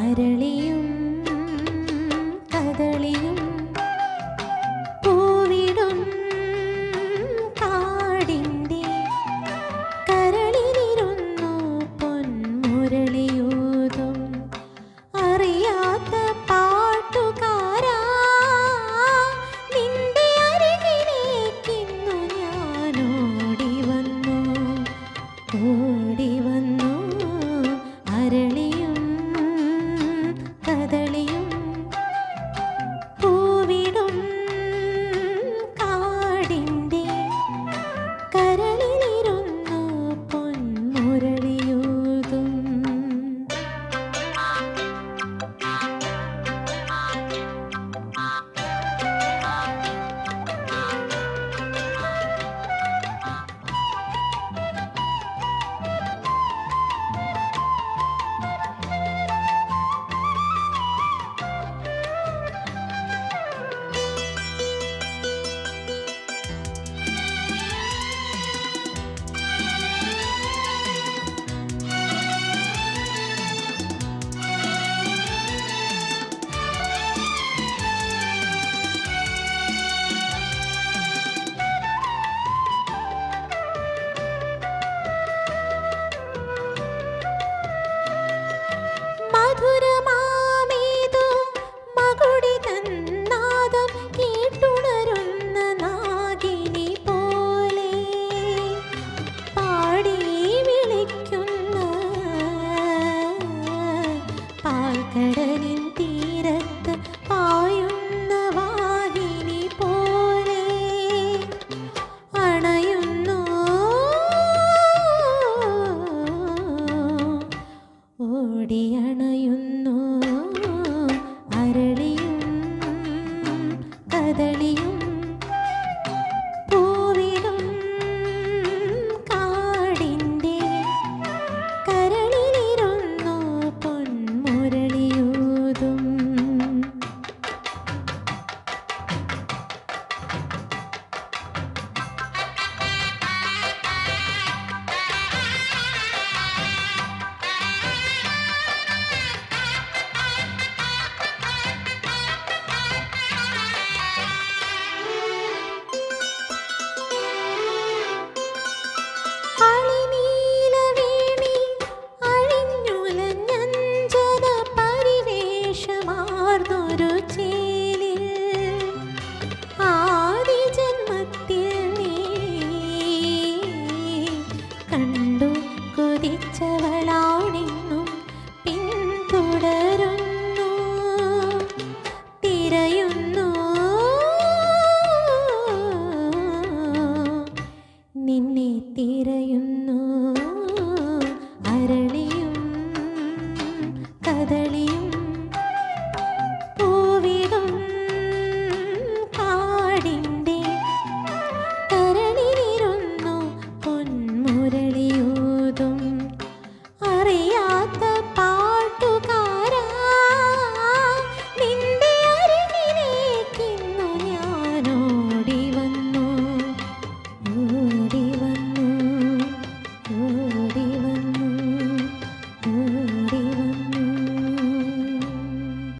അരളിയും കദളിയും കടലിൻ തീരത്ത് പായുന്ന വാഹിനി പോലെ അണയുന്നു. ഓടിയണയുന്നു கதளியும்